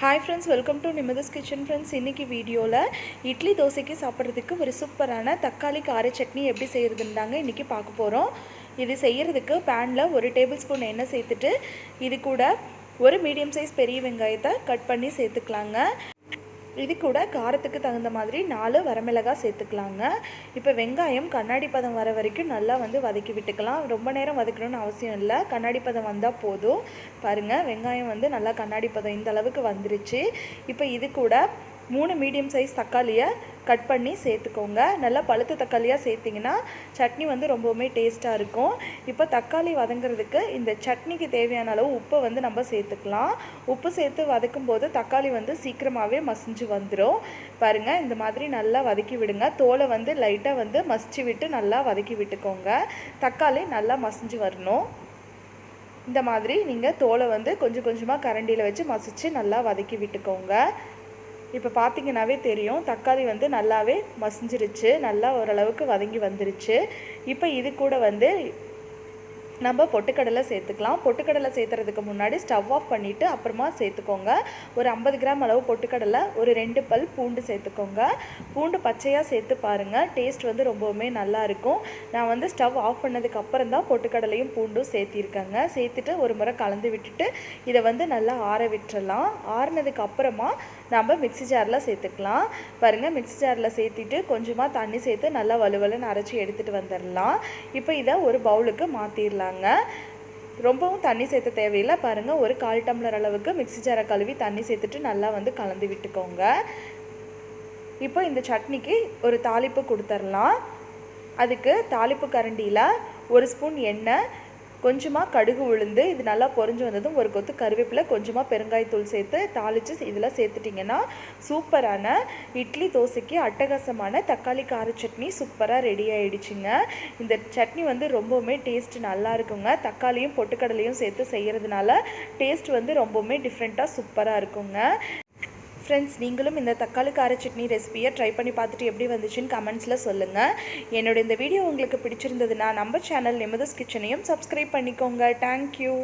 Hi friends welcome to Nimatha's kitchen friends இன்றைக்கி வீடியோவில் இட்லி தோசைக்கு சாப்பிட்றதுக்கு ஒரு சூப்பரான தக்காளி கார சட்னி எப்படி செய்கிறதுன்றாங்க இன்றைக்கி பார்க்க போகிறோம் இது செய்கிறதுக்கு பேனில் ஒரு டேபிள் ஸ்பூன் எண்ணெய் சேர்த்துட்டு இது கூட ஒரு மீடியம் சைஸ் பெரிய வெங்காயத்தை கட் பண்ணி சேர்த்துக்கலாங்க. இது கூட காரத்துக்கு தகுந்த மாதிரி நாலு வரமிளகாய் சேர்த்துக்கலாங்க. இப்போ வெங்காயம் கண்ணாடி பதம் வர வரைக்கும் நல்லா வந்து வதக்கி விட்டுக்கலாம். ரொம்ப நேரம் வதக்கணும்னு அவசியம் இல்லை. கண்ணாடி பதம் வந்தால் போதும். பாருங்கள் வெங்காயம் வந்து நல்லா கண்ணாடி பதம் இந்த அளவுக்கு வந்துருச்சு. இப்போ இது கூட மூணு மீடியம் சைஸ் தக்காளியை கட் பண்ணி சேர்த்துக்கோங்க. நல்லா பழுத்த தக்காளியாக சேர்த்திங்கன்னா சட்னி வந்து ரொம்பவுமே டேஸ்ட்டாக இருக்கும். இப்போ தக்காளி வதங்குறதுக்கு இந்த சட்னிக்கு தேவையான அளவு உப்பை வந்து நம்ம சேர்த்துக்கலாம். உப்பு சேர்த்து வதக்கும் போது தக்காளி வந்து சீக்கிரமாகவே மசிஞ்சு வந்துடும் பாருங்கள் இந்த மாதிரி நல்லா வதக்கி விடுங்க. தோலை வந்து லைட்டாக வந்து மசிச்சு விட்டு நல்லா வதக்கி விட்டுக்கோங்க. தக்காளி நல்லா மசிஞ்சு வரணும். இந்த மாதிரி நீங்கள் தோலை வந்து கொஞ்சம் கொஞ்சமாக கரண்டியில் வச்சு மசித்து நல்லா வதக்கி விட்டுக்கோங்க. இப்போ பார்த்தீங்கன்னாவே தெரியும் தக்காளி வந்து நல்லாவே மசிஞ்சிருச்சு நல்லா ஓரளவுக்கு வதங்கி வந்துருச்சு. இப்போ இது கூட வந்து நம்ம பொட்டுக்கடலை சேர்த்துக்கலாம். பொட்டுக்கடலை சேர்த்துறதுக்கு முன்னாடி ஸ்டவ் ஆஃப் பண்ணிவிட்டு அப்புறமா சேர்த்துக்கோங்க. ஒரு ஐம்பது கிராம் அளவு பொட்டுக்கடலை ஒரு ரெண்டு பல் பூண்டு சேர்த்துக்கோங்க. பூண்டு பச்சையாக சேர்த்து பாருங்கள் டேஸ்ட் வந்து ரொம்பவுமே நல்லா இருக்கும். நான் வந்து ஸ்டவ் ஆஃப் பண்ணதுக்கப்புறம் தான் பொட்டுக்கடலையும் பூண்டும் சேர்த்திருக்கேங்க. சேர்த்துட்டு ஒரு முறை கலந்து விட்டுட்டு இதை வந்து நல்லா ஆற விட்டுறலாம். ஆறுனதுக்கு அப்புறமா நம்ம மிக்சி ஜாரில் சேர்த்துக்கலாம். பாருங்கள் மிக்சி ஜாரில் சேர்த்திட்டு கொஞ்சமாக தண்ணி சேர்த்து நல்லா வலுவலுன்னு அரைச்சி எடுத்துகிட்டு வந்துடலாம் இப்போ இதை ஒரு பவுலுக்கு மாற்றிடலாம் மாற்றிடலாங்க ரொம்பவும் தண்ணி சேர்த்த தேவையில்லை. பாருங்கள் ஒரு கால் டம்ளர் அளவுக்கு மிக்சி ஜாரை கழுவி தண்ணி சேர்த்துட்டு நல்லா வந்து கலந்து விட்டுக்கோங்க. இப்போ இந்த சட்னிக்கு ஒரு தாளிப்பு கொடுத்துர்லாம். அதுக்கு தாளிப்பு கரண்டியில் ஒரு ஸ்பூன் எண்ணெய் கொஞ்சமாக கடுகு உளுந்து இது நல்லா பொறிஞ்சு வந்ததும் ஒரு கொத்து கருவேப்பிலை கொஞ்சமாக பெருங்காயத்தூள் சேர்த்து தாளித்து இதெல்லாம் சேர்த்துட்டிங்கன்னா சூப்பரான இட்லி தோசைக்கு அட்டகாசமான தக்காளி கார சட்னி சூப்பராக ரெடி ஆகிடுச்சிங்க இந்த சட்னி வந்து ரொம்பவுமே டேஸ்ட் நல்லா இருக்குங்க. தக்காளியும் பொட்டுக்கடலையும் சேர்த்து செய்கிறதுனால டேஸ்ட் வந்து ரொம்பவுமே டிஃப்ரெண்ட்டாக சூப்பராக இருக்குங்க. ஃப்ரெண்ட்ஸ் நீங்களும் இந்த தக்காளி கார சட்னி ரெசிபியை ட்ரை பண்ணி பார்த்துட்டு எப்படி வந்துச்சுன்னு கமெண்ட்ஸில் சொல்லுங்கள் என்னோட இந்த வீடியோ உங்களுக்கு பிடிச்சிருந்ததுன்னா நம்ம சேனல் நிமதஸ் கிச்சனையும் சப்ஸ்கிரைப் பண்ணிக்கோங்க. Thank you